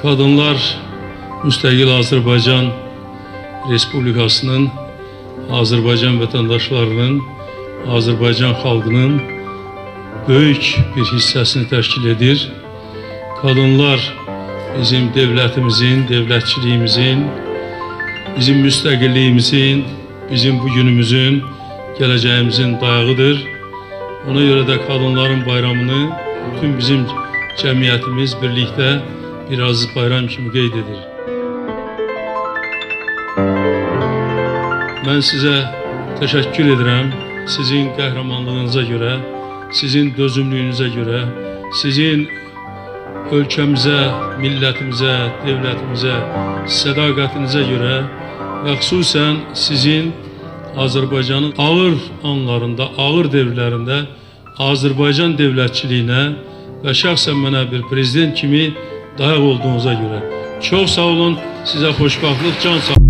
Kadınlar Müstəqil Azərbaycan Respublikasının Azərbaycan vətəndaşlarının, Azərbaycan xalqının böyük bir hissəsini təşkil edir. Kadınlar bizim devlətimizin, devlətçiliyimizin, bizim müstəqilliyimizin, bizim bugünümüzün, gələcəyimizin dayağıdır. Ona görə də kadınların bayramını bütün bizim cəmiyyətimiz birlikdə bir aziz bayram kimi qeyd edir. Mən sizə təşəkkür edirəm. Sizin qəhrəmanlığınıza görə, sizin dözümlüyünüzə görə, sizin ölkəmizə, millətimizə, dövlətimizə sədaqətinizə görə və xüsusən sizin Azərbaycanın ağır anlarında, ağır dövrlərində Azərbaycan dövlətçiliyinə və şəxsən mənə bir prezident kimi daha olduğunuza göre. Çok sağ olun. Size hoşbahtlık, can sağlık.